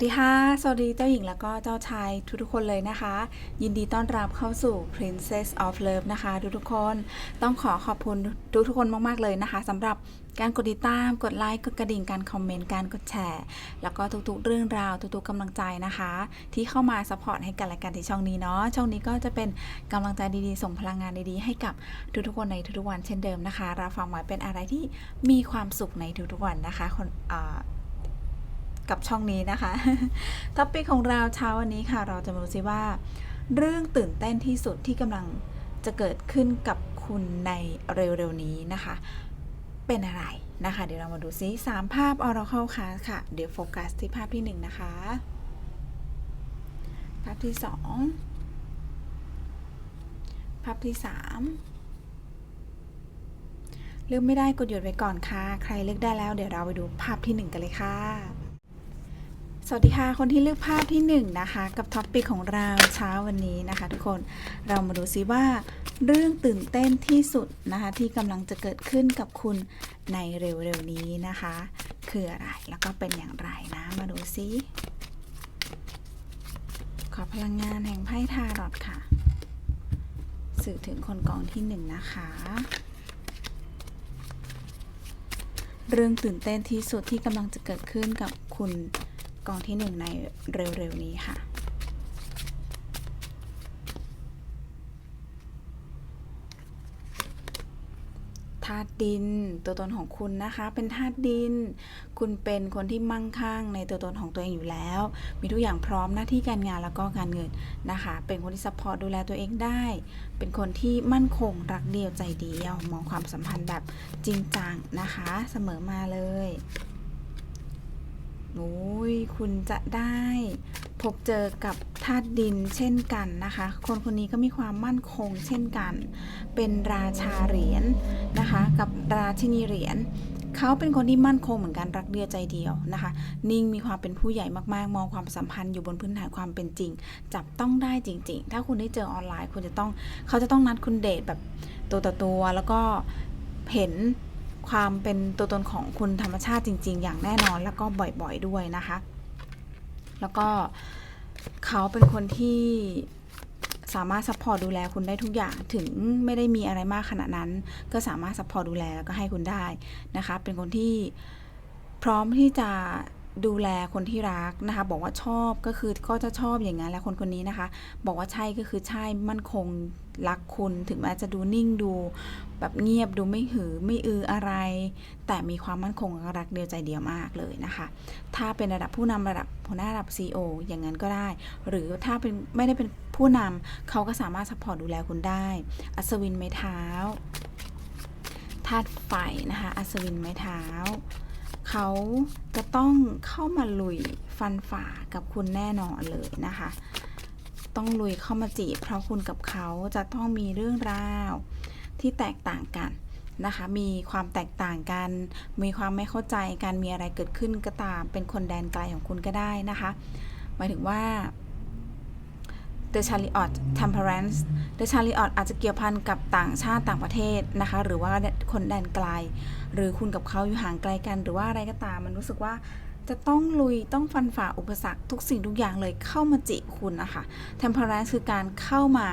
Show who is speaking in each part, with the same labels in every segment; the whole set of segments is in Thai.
Speaker 1: วัสดีค่ะ สวัสดีเจ้าหญิงแล้วก็เจ้าชายทุกๆคนเลยนะคะ ยินดีต้อนรับเข้าสู่ Princess of Love นะคะ ทุกๆคน ต้องขอขอบคุณทุกๆคนมากๆเลยนะคะสำหรับการกดติดตาม กดไลค์ กดกระดิ่ง การคอมเมนต์ การกดแชร์ แล้วก็ทุกๆ เรื่องราว ทุกๆกำลังใจนะคะ ที่เข้ามาซัพพอร์ตให้กันและกันที่ช่องนี้เนาะ ช่องนี้ก็จะเป็นกำลังใจดีๆ ส่งพลังงานดีๆ ให้กับทุกๆคนในทุกๆวันเช่นเดิมนะคะรับฟังไว้เป็นอะไรที่มีความสุขในทุกๆวันนะคะคนอ่า กับช่องนี้นะคะ ท็อปิกของเราเช้าวันนี้ค่ะ เราจะมาดูซิว่า เรื่องตื่นเต้นที่สุดที่กำลังจะเกิดขึ้นกับคุณในเร็วๆนี้นะคะ เป็นอะไรนะคะ เดี๋ยวเรามาดูซิสามภาพ Oracle Card ค่ะ เดี๋ยวโฟกัสที่ภาพที่หนึ่งนะคะ ภาพที่สองภาพที่สามเลือกไม่ได้กดหยุดไว้ก่อนค่ะ ใครเลือกได้แล้วเดี๋ยวเราไปดูภาพที่หนึ่งกันเลยค่ะ สวัสดีค่ะ คนที่เลือกภาพที่1นงนะคะกับท็อปปิกของเราเช้าวันนี้นะคะ ทุกคนเรามาดูซิว่า เรื่องตื่นเต้นที่สุดนะคะ ที่กำลังจะเกิดขึ้นกับคุณในเร็วๆนี้นะคะ คืออะไรแล้วก็เป็นอย่างไรนะมาดูซิขอพลังงานแห่งไพ่ทารอตค่ะ สื่อถึงคนกองที่หนึ่งนะคะเรื่องตื่นเต้นที่สุดที่กำลังจะเกิดขึ้นกับคุณ กองที่หนึ่งในเร็วๆนี้ค่ะ ธาตุดินตัวตนของคุณนะคะ เป็นธาตุดิน คุณเป็นคนที่มั่งคั่งในตัวตนของตัวเองอยู่แล้ว มีทุกอย่างพร้อมหน้าที่การงานแล้วก็การเงินนะคะ เป็นคนที่ซัพพอร์ตดูแลตัวเองได้ เป็นคนที่มั่นคงรักเดียวใจเดียว มองความสัมพันธ์แบบจริงจังนะคะ เสมอมาเลย โอ้ยคุณจะได้พบเจอกับธาตุดินเช่นกันนะคะ คนคนนี้ก็มีความมั่นคงเช่นกัน เป็นราชาเหรียญนะคะ กับราชินีเหรียญเขาเป็นคนที่มั่นคงเหมือนกันรักเดียวใจเดียวนะคะ นิ่งมีความเป็นผู้ใหญ่มากๆ มองความสัมพันธ์อยู่บนพื้นฐานความเป็นจริง จับต้องได้จริง ๆ ถ้าคุณได้เจอออนไลน์ คุณจะต้องเขาจะต้องนัดคุณเดทแบบตัวต่อตัวแล้วก็เห็น ความเป็นตัวตนของคุณธรรมชาติจริง ๆ อย่างแน่นอนแล้วก็บ่อยๆด้วยนะคะ แล้วก็เขาเป็นคนที่สามารถซัพพอร์ตดูแลคุณได้ทุกอย่างถึงไม่ได้มีอะไรมากขนาดนั้น ก็สามารถซัพพอร์ตดูแลแล้วก็ให้คุณได้นะคะ เป็นคนที่พร้อมที่จะ ดูแลคนที่รักนะคะ บอกว่าชอบก็คือก็จะชอบอย่างนั้นและคนคนนี้นะคะ บอกว่าใช่ก็คือใช่มั่นคงรักคุณถึงแม้จะดูนิ่งดู แบบเงียบดูไม่หือไม่อืออะไร แต่มีความมั่นคงและรักเดียวใจเดียวมากเลยนะคะ ถ้าเป็นระดับผู้นำระดับหัวหน้าระดับ CEO อย่างนั้นก็ได้ หรือถ้าเป็นไม่ได้เป็นผู้นำเขาก็สามารถซัพพอร์ตดูแลคุณได้ อัศวินไม้เท้าธาตุไฟนะคะ อัศวินไม้เท้า เขาจะต้องเข้ามาลุยฟันฝ่ากับคุณแน่นอนเลยนะคะ ต้องลุยเข้ามาจีบ เพราะคุณกับเขาจะต้องมีเรื่องราวที่แตกต่างกันนะคะ มีความแตกต่างกัน มีความไม่เข้าใจกัน มีอะไรเกิดขึ้นก็ตาม เป็นคนแดนไกลของคุณก็ได้นะคะ หมายถึงว่า The Chariot Temperance The Chariot อาจจะเกี่ยวพันกับต่างชาติต่างประเทศนะคะ หรือว่าคนแดนไกล หรือคุณกับเขาอยู่ห่างไกลกัน หรือว่าอะไรก็ตาม มันรู้สึกว่า จะต้องลุยต้องฟันฝ่าอุปสรรคทุกสิ่งทุกอย่างเลยเข้ามาจีบคุณนะคะ Temperance คือการเข้ามา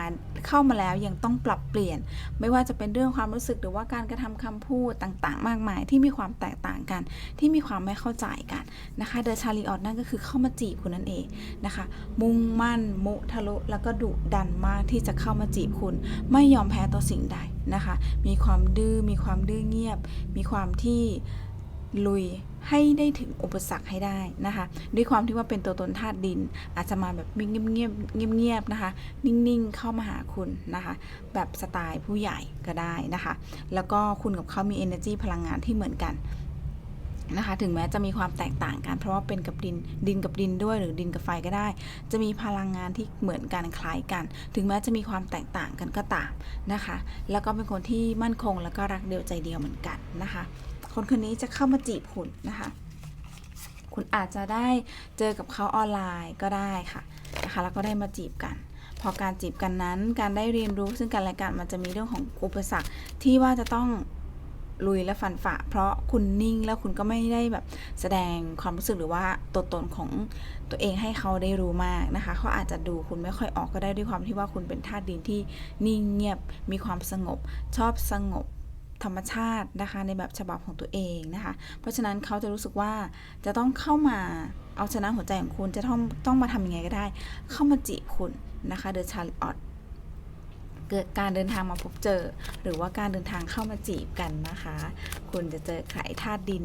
Speaker 1: เข้ามาแล้วยังต้องปรับเปลี่ยน ไม่ว่าจะเป็นเรื่องความรู้สึกหรือว่าการกระทำคำพูดต่างๆ มากมายที่มีความแตกต่างกัน ที่มีความไม่เข้าใจกันนะคะเดอะชาลีออตนั่นก็คือเข้ามาจีบคุณนั่นเองนะคะ มุ่งมั่น มุทะลุแล้วก็ดุดันมากที่จะเข้ามาจีบคุณ ไม่ยอมแพ้ต่อสิ่งใดนะคะ มีความดื้อมีความดื้อเงียบ มีความที่ลุย ให้ได้ถึงอุปสรรคให้ได้นะคะ ด้วยความที่ว่าเป็นตัวตนธาตุดิน อาจจะมาแบบเงียบเงียบเงียบเงียบๆนะคะ นิ่งๆ เข้ามาหาคุณนะคะ แบบสไตล์ผู้ใหญ่ก็ได้นะคะ แล้วก็คุณกับเขามี energy พลังงานที่เหมือนกันนะคะถึงแม้จะมีความแตกต่างกัน เพราะว่าเป็นกับดินดินกับดินด้วยหรือดินกับไฟก็ได้ จะมีพลังงานที่เหมือนกันคล้ายกัน ถึงแม้จะมีความแตกต่างกันก็ตามนะคะ แล้วก็เป็นคนที่มั่นคงแล้วก็รักเดียวใจเดียวเหมือนกันนะคะ คนคนนี้จะเข้ามาจีบคุณนะคะ คุณอาจจะได้เจอกับเขาออนไลน์ก็ได้ค่ะนะคะแล้วก็ได้มาจีบกัน พอการจีบกันนั้น การได้เรียนรู้ซึ่งกันและกันมันจะมีเรื่องของอุปสรรคที่ว่าจะต้องลุยและฟันฝ่าเพราะคุณนิ่งแล้วคุณก็ไม่ได้แบบแสดงความรู้สึกหรือว่าตัวตนของตัวเองให้เขาได้รู้มากนะคะ เขาอาจจะดูคุณไม่ค่อยออกก็ได้ด้วยความที่ว่าคุณเป็นธาตุดินที่นิ่งเงียบมีความสงบ ชอบสงบ ธรรมชาตินะคะในแบบฉบับของตัวเองนะคะ เพราะฉะนั้นเขาจะรู้สึกว่าจะต้องเข้ามาเอาชนะหัวใจของคุณจะต้องต้องมาทำยังไงก็ได้ เข้ามาจีบคุณนะคะเดอะชาร์ลอตเกิดการเดินทางมาพบเจอ หรือว่าการเดินทางเข้ามาจีบกันนะคะ คุณจะเจอใครธาตุดิน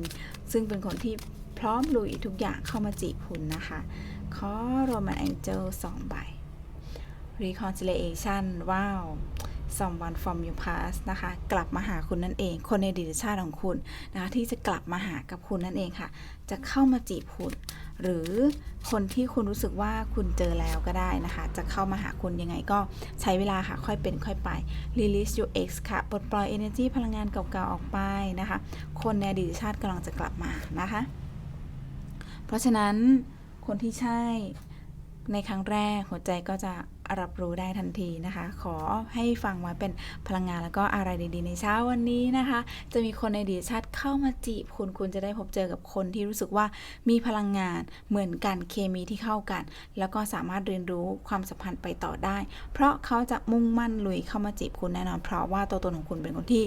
Speaker 1: ซึ่งเป็นคนที่พร้อมลุยทุกอย่างเข้ามาจีบคุณนะคะขอโรแมนแองเจิลสองใบ reconciliation ว้าว someone from your past นะคะ กลับมาหาคุณนั่นเอง คนในอดีตชาติของคุณนะคะที่จะกลับมาหากับคุณนั่นเองค่ะ จะเข้ามาจีบคุณ หรือคนที่คุณรู้สึกว่าคุณเจอแล้วก็ได้นะคะ จะเข้ามาหาคุณยังไงก็ใช้เวลาค่ะ ค่อยเป็นค่อยไป release your ex ค่ะ ปลดปล่อย energy พลังงานเก่าๆออกไปนะคะ คนในอดีตชาติกำลังจะกลับมานะคะ เพราะฉะนั้นคนที่ใช่ในครั้งแรกหัวใจก็จะ รับรู้ได้ทันทีนะคะ ขอให้ฟังไว้เป็นพลังงานแล้วก็อะไรดีๆ ในเช้าวันนี้นะคะ จะมีคนในดีชาติเข้ามาจีบคุณคุณจะได้พบเจอกับคนที่รู้สึกว่ามีพลังงานเหมือนกันเคมีที่เข้ากัน แล้วก็สามารถเรียนรู้ความสัมพันธ์ไปต่อได้ เพราะเขาจะมุ่งมั่นลุยเข้ามาจีบคุณแน่นอน เพราะว่าตัวตนของคุณเป็นคนที่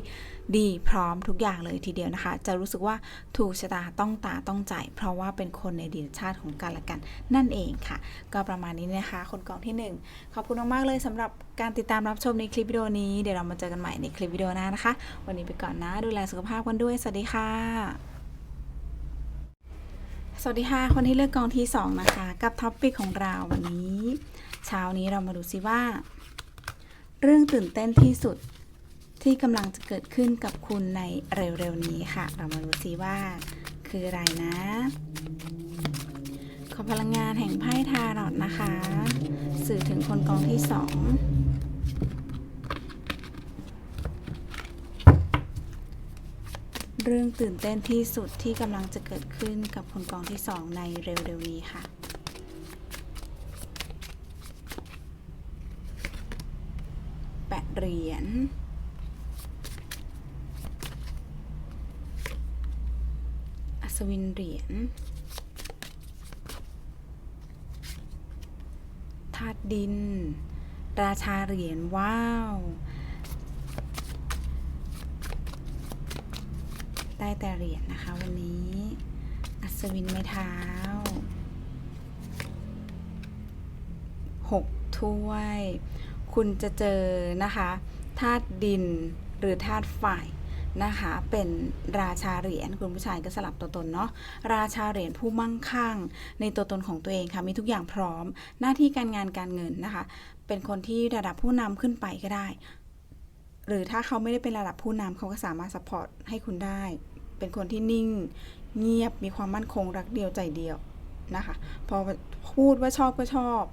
Speaker 1: ดีพร้อมทุกอย่างเลยทีเดียวนะคะ จะรู้สึกว่าถูกชะตาต้องตาต้องใจ เพราะว่าเป็นคนในดีชาติของกันและกัน นั่นเองค่ะ ก็ประมาณนี้นะคะ คนกองที่หนึ่งขอบคุณมากๆเลยสำหรับการติดตามรับชมในคลิปวิดีโอนี้ เดี๋ยวเรามาเจอกันใหม่ในคลิปวิดีโอหน้านะคะ วันนี้ไปก่อนนะ ดูแลสุขภาพกันด้วย สวัสดีค่ะ สวัสดีค่ะ คนที่เลือกกองที่ 2 นะคะ กับท็อปปิกของเราวันนี้ เช้านี้เรามาดูซิว่า เรื่องตื่นเต้นที่สุดที่กำลังจะเกิดขึ้นกับคุณในเร็วๆนี้ค่ะ เรามาดูซิว่า คืออะไรนะ ขอพลังงานแห่งไพ่ทารอตนะคะ สื่อถึงคนกองที่สองเรื่องตื่นเต้นที่สุดที่กำลังจะเกิดขึ้นกับคนกองที่สองในเร็วๆนี้ค่ะ แปดเหรียญอัศวินเหรียญ ธาตุดิน ราชาเหรียญว้าว ได้แต่เหรียญนะคะวันนี้ อัศวินไม้เท้าหกถ้วย คุณจะเจอนะคะธาตุดินหรือธาตุไฟ นะคะเป็นราชาเหรียญคุณผู้ชายก็สลับตัวตนเนาะราชาเหรียญผู้มั่งคั่ง ในตัวตนของตัวเองค่ะมีทุกอย่างพร้อม หน้าที่การงานการเงินนะคะ เป็นคนที่ระดับผู้นำขึ้นไปก็ได้ หรือถ้าเขาไม่ได้เป็นระดับผู้นำเขาก็สามารถสปอร์ตให้คุณได้ เป็นคนที่นิ่ง เงียบมีความมั่นคงรักเดียวใจเดียวนะคะ พอพูดว่าชอบก็ชอบ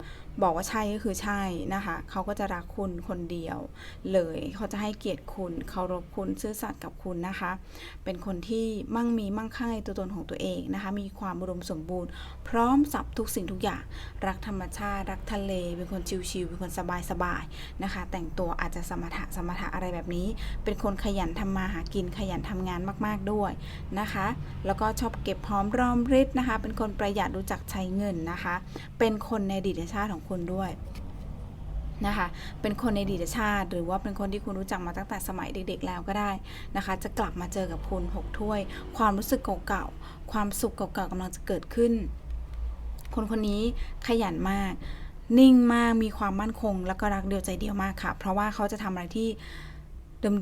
Speaker 1: บอกว่าใช่ก็คือใช่นะคะเขาก็จะรักคุณคนเดียว เลยเขาจะให้เกียรติคุณเคารพคุณซื่อสัตย์กับคุณนะคะ เป็นคนที่มั่งมีมั่งคั่งในตัวตนของตัวเองนะคะ มีความอุดมสมบูรณ์ พร้อมสับทุกสิ่งทุกอย่าง รักธรรมชาติรักทะเล เป็นคนชิลๆเป็นคนสบายๆนะคะ แต่งตัวอาจจะสมถะสมถะอะไรแบบนี้ เป็นคนขยันทำมาหากินขยันทำงานมากๆด้วยนะคะ แล้วก็ชอบเก็บหอมรอมริบนะคะ เป็นคนประหยัดรู้จักใช้เงินนะคะ เป็นคนในดีตชาติของคุณด้วยนะคะ เป็นคนในดีตชาติ หรือว่าเป็นคนที่คุณรู้จักมาตั้งแต่สมัยเด็กๆแล้วก็ได้นะคะ จะกลับมาเจอกับคุณหกถ้วย ความรู้สึกเก่าๆ ความสุขเก่าๆกำลังจะเกิดขึ้น คนคนนี้ขยันมาก นิ่งมาก มีความมั่นคง แล้วก็รักเดียวใจเดียวมากค่ะ เพราะว่าเขาจะทำอะไรที่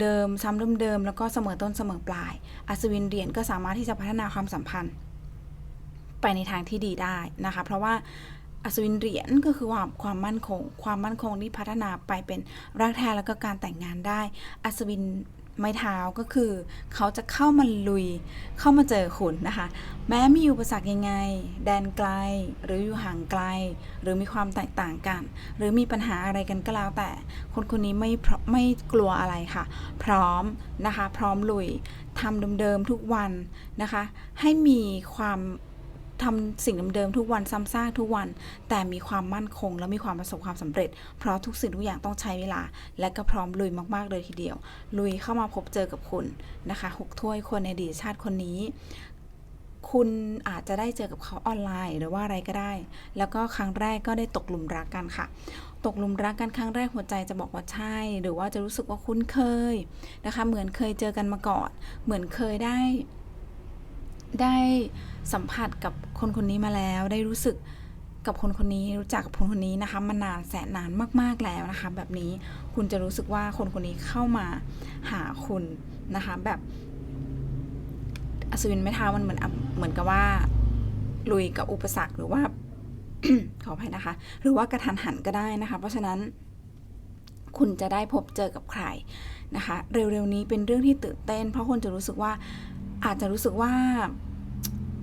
Speaker 1: เดิมๆ ซ้ำเดิมๆ แล้วก็เสมอต้นเสมอปลาย อัศวินเหรียญก็สามารถที่จะพัฒนาความสัมพันธ์ ไปในทางที่ดีได้นะคะ เพราะว่า อัศวินเหรียญก็คือความความมั่นคง ความมั่นคงที่พัฒนาไปเป็นรักแท้แล้วก็การแต่งงานได้ อัศวินไม้เท้าก็คือ เขาจะเข้ามาลุย เข้ามาเจอคุณนะคะ แม้มีอุปสรรคยังไง แดนไกล หรืออยู่ห่างไกล หรือมีความแตกต่างกัน หรือมีปัญหาอะไรกันก็แล้วแต่ คนคนนี้ไม่ไม่กลัวอะไรค่ะ พร้อมนะคะ พร้อมลุยทำเดิมๆทุกวันนะคะ ให้มีความ ทำสิ่งเดิมๆทุกวันซ้ำซากทุกวัน แต่มีความมั่นคงและมีความประสบความสำเร็จ เพราะทุกสิ่งทุกอย่างต้องใช้เวลา และก็พร้อมลุยมากๆเลยทีเดียว ลุยเข้ามาพบเจอกับคุณนะคะหกถ้วยคนในอดีตชาติคนนี้คุณอาจจะได้เจอกับเขาออนไลน์หรือว่าอะไรก็ได้ แล้วก็ครั้งแรกก็ได้ตกหลุมรักกันค่ะ ตกหลุมรักกันครั้งแรกหัวใจจะบอกว่าใช่ หรือว่าจะรู้สึกว่าคุ้นเคยนะคะ เหมือนเคยเจอกันมาก่อน เหมือนเคยได้ ได้สัมผัสกับคนคนนี้มาแล้ว ได้รู้สึกกับคนคนนี้รู้จักกับคนคนนี้นะคะมานานแสนนานมาก ๆแล้วนะคะ แบบนี้คุณจะรู้สึกว่าคนคนนี้เข้ามาหาคุณนะคะ แบบอัศวินไม้เท้ามันเหมือนเหมือนกับว่าลุยกับอุปสรรคหรือว่าขออภัยนะคะ หรือว่ากระทันหันก็ได้นะคะ เพราะฉะนั้นคุณจะได้พบเจอกับใครนะคะ เร็วๆนี้เป็นเรื่องที่ตื่นเต้น เพราะคนจะรู้สึกว่า อาจจะรู้สึกว่า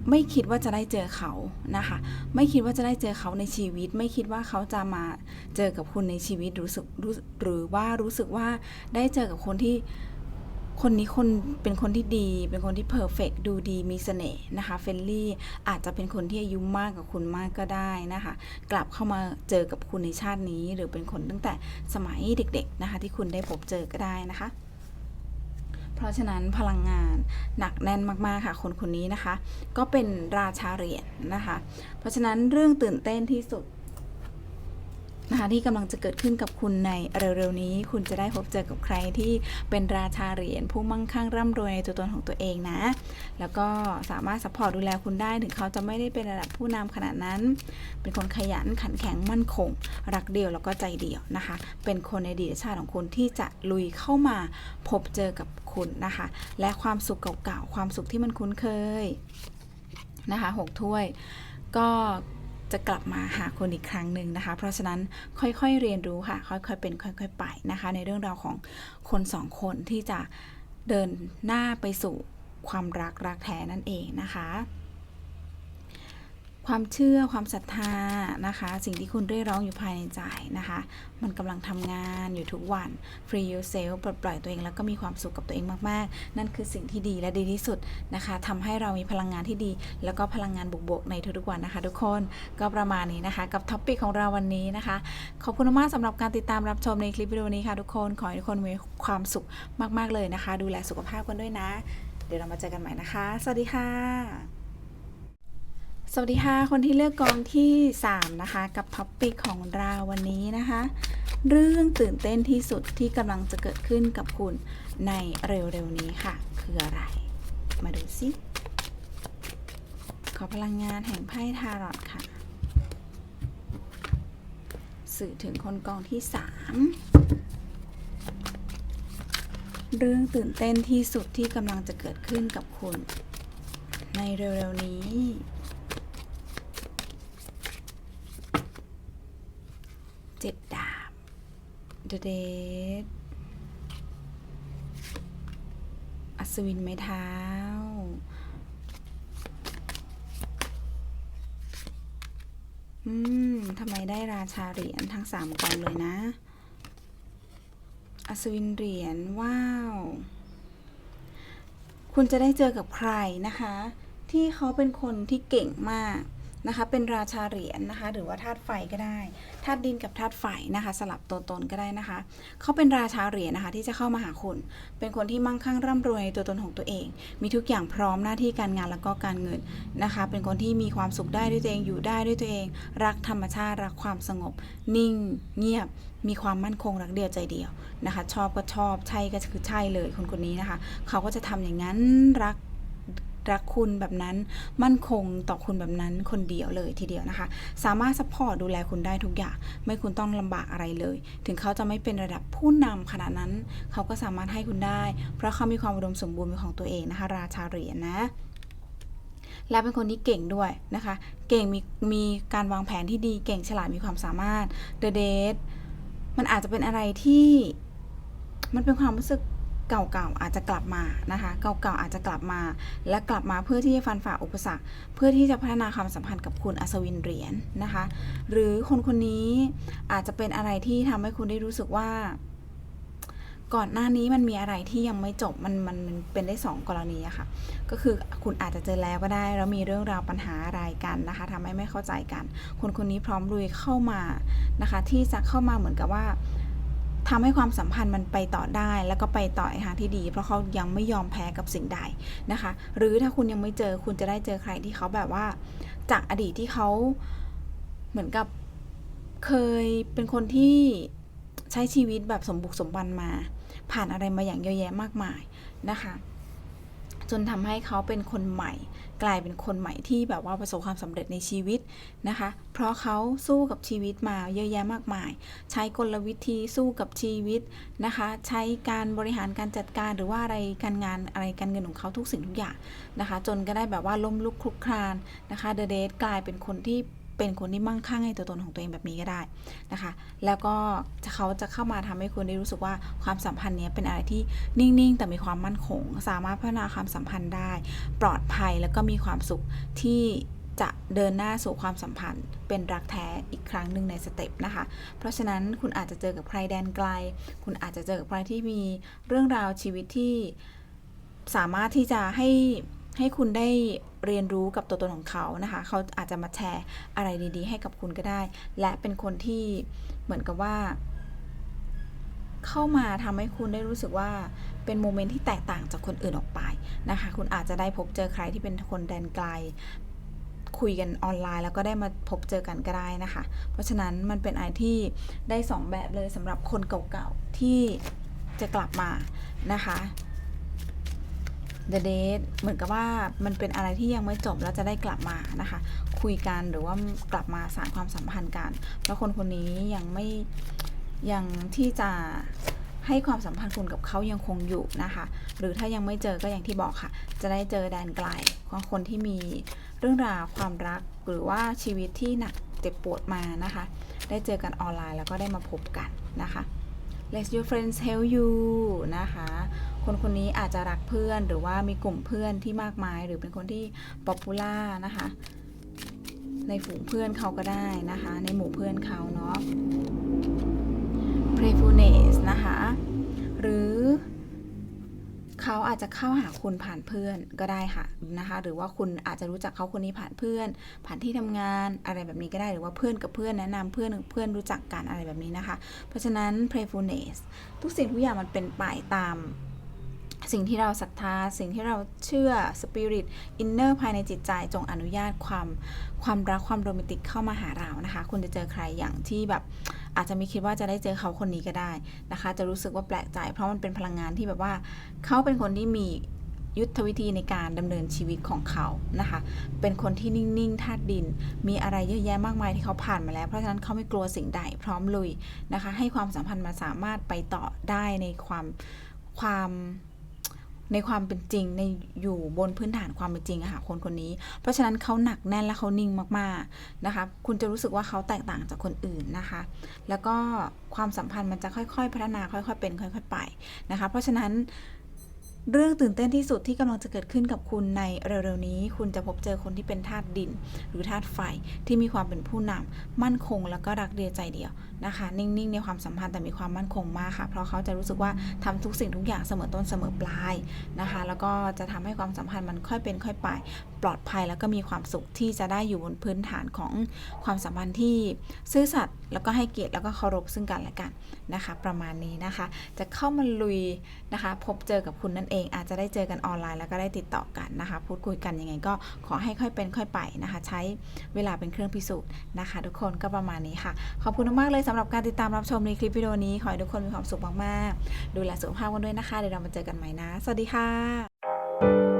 Speaker 1: ไม่คิดว่าจะได้เจอเขานะคะ ไม่คิดว่าจะได้เจอเขาในชีวิต ไม่คิดว่าเขาจะมาเจอกับคุณในชีวิตรู้สึกรู้หรือว่ารู้สึกว่าได้เจอกับคนที่คนนี้คนเป็นคนที่ดี เป็นคนที่เพอร์เฟกดูดีมีเสน่ห์นะคะเฟลลี่อาจจะเป็นคนที่อายุมากกว่าคุณมากก็ได้นะคะ กลับเข้ามาเจอกับคุณในชาตินี้ หรือเป็นคนตั้งแต่สมัยเด็ก ๆนะคะ ที่คุณได้พบเจอก็ได้นะคะ เพราะฉะนั้นพลังงานหนักแน่นมากๆค่ะ คนคนนี้นะคะ ก็เป็นราชาเหรียญนะคะ เพราะฉะนั้นเรื่องตื่นเต้นที่สุด นะคะที่กำลังจะเกิดขึ้นกับคุณในเร็วๆนี้ คุณจะได้พบเจอกับใครที่เป็นราชาเหรียญผู้มั่งคั่งร่ำรวยในตัวตนของตัวเองนะ แล้วก็สามารถซัพพอร์ตดูแลคุณได้ถึงเขาจะไม่ได้เป็นระดับผู้นำขนาดนั้น เป็นคนขยันขันแข็งมั่นคง รักเดียวแล้วก็ใจเดียวนะคะ เป็นคนในดีตชาติของคุณที่จะลุยเข้ามาพบเจอกับคุณนะคะ และความสุขเก่าๆความสุขที่มันคุ้นเคยนะคะหกถ้วยก็ จะกลับมาหาคนอีกครั้งหนึ่งนะคะ เพราะฉะนั้นค่อยๆเรียนรู้ค่ะ ค่อยๆเป็น ค่อย ๆ ไปนะคะ ในเรื่องราวของคนสองคนที่จะเดินหน้าไปสู่ความรักรักแท้นั่นเองนะคะ ความเชื่อความศรัทธานะคะ สิ่งที่คุณเรียกร้องอยู่ภายในใจนะคะ มันกำลังทำงานอยู่ทุกวัน free yourself ปลดปล่อยตัวเองแล้วก็มีความสุขกับตัวเองมากๆ นั่นคือสิ่งที่ดีและดีที่สุดนะคะทำให้เรามีพลังงานที่ดี แล้วก็พลังงานบวกๆในทุกๆวันนะคะ ทุกคนก็ประมาณนี้นะคะ กับท็อปิกของเราวันนี้นะคะ ขอบคุณมากสำหรับการติดตามรับชมในคลิปวิดีโอนี้ค่ะทุกคนขอให้ทุกคนมีความสุขมากๆเลยนะคะ ดูแลสุขภาพกันด้วยนะ เดี๋ยวเรามาเจอกันใหม่นะคะ สวัสดีค่ะ สวัสดีค่ะ คนที่เลือกกองที่ 3 นะคะ กับท็อปปิกของเราวันนี้นะคะ เรื่องตื่นเต้นที่สุดที่กำลังจะเกิดขึ้นกับคุณในเร็วๆนี้ค่ะ คืออะไร มาดูสิ ขอพลังงานแห่งไพ่ทารอตค่ะ สื่อถึงคนกองที่ 3 เรื่องตื่นเต้นที่สุดที่กำลังจะเกิดขึ้นกับคุณ ในเร็วๆนี้ เจ็ดดาบ The Dead อัศวินไม้เท้า อืม ทำไมได้ราชาเหรียญทั้งสามกองเลยนะ อัศวินเหรียญ ว้าว คุณจะได้เจอกับใครนะคะ ที่เขาเป็นคนที่เก่งมาก นะคะ เป็นราชาเหรียญนะคะ หรือว่าธาตุไฟก็ได้ธาตุดินกับธาตุไฟนะคะ สลับตัวตนก็ได้นะคะ เขาเป็นราชาเหรียญนะคะ ที่จะเข้ามาหาคุณ เป็นคนที่มั่งคั่งร่ำรวยในตัวตนของตัวเอง มีทุกอย่างพร้อมหน้าที่การงานแล้วก็การเงินนะคะ เป็นคนที่มีความสุขได้ด้วยตัวเองอยู่ได้ด้วยตัวเอง รักธรรมชาติรักความสงบ นิ่ง เงียบ มีความมั่นคงรักเดียวใจเดียวนะคะ ชอบก็ชอบใช่ก็คือใช่เลยคนคนนี้นะคะ เขาก็จะทำอย่างนั้นรัก รักคุณแบบนั้นมั่นคงต่อคุณแบบนั้นคนเดียวเลยทีเดียวนะคะ สามารถซัพพอร์ตดูแลคุณได้ทุกอย่าง ไม่คุณต้องลำบากอะไรเลย ถึงเขาจะไม่เป็นระดับผู้นำขนาดนั้น เขาก็สามารถให้คุณได้ เพราะเขามีความอุดมสมบูรณ์เป็นของตัวเองนะคะ ราชาเหรียญนะและเป็นคนที่เก่งด้วยนะคะ เก่งมีมีการวางแผนที่ดี เก่งฉลาดมีความสามารถ The Date มันอาจจะเป็นอะไรที่มันเป็นความรู้สึก เก่าๆอาจจะกลับมานะคะเก่าๆอาจจะกลับมา และกลับมาเพื่อที่จะฟันฝ่าอุปสรรค เพื่อที่จะพัฒนาความสัมพันธ์กับคุณอัศวินเหรียญนะคะ หรือคนคนนี้อาจจะเป็นอะไรที่ทำให้คุณได้รู้สึกว่า ก่อนหน้านี้มันมีอะไรที่ยังไม่จบมันมันมันเป็นได้สองกรณีอะค่ะ ก็คือคุณอาจจะเจอแล้วก็ได้ แล้วมีเรื่องราวปัญหาอะไรกันนะคะทำให้ไม่เข้าใจกัน คนคนนี้พร้อมลุยเข้ามานะคะ ที่จะเข้ามาเหมือนกับว่า ทำให้ความสัมพันธ์มันไปต่อได้ แล้วก็ไปต่อในทางที่ดี เพราะเขายังไม่ยอมแพ้กับสิ่งใดนะคะ หรือถ้าคุณยังไม่เจอคุณจะได้เจอใครที่เขาแบบว่า จากอดีตที่เขาเหมือนกับเคยเป็นคนที่ใช้ชีวิตแบบสมบุกสมบันมา ผ่านอะไรมาอย่างเยอะแยะมากมายนะคะ จนทำให้เขาเป็นคนใหม่ กลายเป็นคนใหม่ที่แบบว่าประสบความสำเร็จในชีวิตนะคะ เพราะเขาสู้กับชีวิตมาเยอะแยะมากมาย ใช้กลวิธีสู้กับชีวิตนะคะ ใช้การบริหารการจัดการหรือว่าอะไรการงานอะไรการเงินของเขาทุกสิ่งทุกอย่างนะคะ จนก็ได้แบบว่าล้มลุกคลุกคลานนะคะเดอะเดทกลายเป็นคนที่ เป็นคนที่มั่งคั่งในตัวตนของตัวเองแบบนี้ก็ได้นะคะ แล้วก็จะเขาจะเข้ามาทำให้คุณได้รู้สึกว่าความสัมพันธ์นี้เป็นอะไรที่นิ่งๆ แต่มีความมั่นคง สามารถพัฒนาความสัมพันธ์ได้ ปลอดภัยแล้วก็มีความสุขที่จะเดินหน้าสู่ความสัมพันธ์ เป็นรักแท้อีกครั้งหนึ่งในสเต็ปนะคะ เพราะฉะนั้นคุณอาจจะเจอกับใครแดนไกล คุณอาจจะเจอกับใครที่มีเรื่องราวชีวิตที่สามารถที่จะให้ให้คุณได้ เรียนรู้กับตัวตนของเขานะคะ เขาอาจจะมาแชร์อะไรดีๆ ให้กับคุณก็ได้ และเป็นคนที่เหมือนกับว่า เข้ามาทำให้คุณได้รู้สึกว่าเป็นโมเมนต์ที่แตกต่างจากคนอื่นออกไปนะคะ คุณอาจจะได้พบเจอใครที่เป็นคนแดนไกล คุยกันออนไลน์ แล้วก็ได้มาพบเจอกันก็ได้นะคะ เพราะฉะนั้นมันเป็นไรที่ได้สองแบบเลยสำหรับคนเก่าๆที่จะกลับมานะคะ The Date เหมือนกับว่ามันเป็นอะไรที่ยังไม่จบแล้วจะได้กลับมานะคะ คุยกันหรือว่ากลับมาสานความสัมพันธ์กันเพราะคนคนนี้ยังไม่ยังที่จะให้ความสัมพันธ์คุณกับเขายังคงอยู่นะคะ หรือถ้ายังไม่เจอก็อย่างที่บอกค่ะ จะได้เจอแดนไกลของคนที่มีเรื่องราวความรักหรือว่าชีวิตที่หนักเจ็บปวดมานะคะ ได้เจอกันออนไลน์แล้วก็ได้มาพบกันนะคะ Let your friends help you นะคะ คนคนนี้อาจจะรักเพื่อนหรือว่ามีกลุ่มเพื่อนที่มากมาย หรือเป็นคนที่ป๊อปปูล่านะคะ ในฝูงเพื่อนเขาก็ได้นะคะ ในหมู่เพื่อนเขาเนาะ playfulness นะคะ หรือ เขาอาจจะเข้าหาคุณผ่านเพื่อนก็ได้ค่ะนะคะ หรือว่าคุณอาจจะรู้จักเขาคนนี้ผ่านเพื่อน ผ่านที่ทำงานอะไรแบบนี้ก็ได้หรือว่าเพื่อนกับเพื่อนแนะนำเพื่อนเพื่อนรู้จักกันอะไรแบบนี้นะคะ เพราะฉะนั้น playfulness ทุกสิ่งทุกอย่างมันเป็นไปตาม สิ่งที่เราศรัทธา สิ่งที่เราเชื่อ spirit inner ภายในจิตใจจงอนุญาตความความรักความโรแมนติกเข้ามาหาเรานะคะ คุณจะเจอใครอย่างที่แบบ อาจจะไม่คิดว่าจะได้เจอเขาคนนี้ก็ได้นะคะ จะรู้สึกว่าแปลกใจ เพราะมันเป็นพลังงานที่แบบว่าเขาเป็นคนที่มียุทธวิธีในการดำเนินชีวิตของเขานะคะ เป็นคนที่นิ่งๆธาตุดิน มีอะไรเยอะแยะมากมายที่เขาผ่านมาแล้ว เพราะฉะนั้นเขาไม่กลัวสิ่งใดพร้อมลุยนะคะ ให้ความสัมพันธ์มันสามารถไปต่อได้ในความความ ในความเป็นจริงในอยู่บนพื้นฐานความเป็นจริงอะค่ะคนคนนี้ เพราะฉะนั้นเขาหนักแน่นและเขานิ่งมากๆนะคะ คุณจะรู้สึกว่าเขาแตกต่างจากคนอื่นนะคะ แล้วก็ความสัมพันธ์มันจะค่อยๆ พัฒนาค่อย ๆ เป็นค่อย ๆ ไปนะคะ เพราะฉะนั้น เรื่องตื่นเต้นที่สุดที่กำลังจะเกิดขึ้นกับคุณในเร็วๆนี้ คุณจะพบเจอคนที่เป็นธาตุดิน หรือธาตุไฟที่มีความเป็นผู้นำมั่นคงแล้วก็รักเดียวใจเดียวนะคะ นิ่งๆ ในความสัมพันธ์แต่มีความมั่นคงมากค่ะ เพราะเขาจะรู้สึกว่าทำทุกสิ่งทุกอย่างเสมอต้นเสมอปลายนะคะ แล้วก็จะทำให้ความสัมพันธ์มันค่อยเป็นค่อยไปปลอดภัยแล้วก็มีความสุขที่จะได้อยู่บนพื้นฐานของความสัมพันธ์ที่ซื่อสัตย์แล้วก็ให้เกียรติแล้วก็เคารพซึ่งกันและกันนะคะ ประมาณนี้นะคะ จะเข้ามาลุยนะคะ พบเจอกับคุณนั่นเอง อาจจะได้เจอกันออนไลน์แล้วก็ได้ติดต่อกันนะคะ พูดคุยกันยังไงก็ขอให้ค่อยเป็นค่อยไปนะคะ ใช้เวลาเป็นเครื่องพิสูจน์นะคะ ทุกคนก็ประมาณนี้ค่ะ ขอบคุณมากๆเลยสำหรับการติดตามรับชมในคลิปวิดีโอนี้ขอให้ทุกคนมีความสุขมากๆดูแลสุขภาพกันด้วยนะคะเดี๋ยวเรามาเจอกันใหม่นะ สวัสดีค่ะ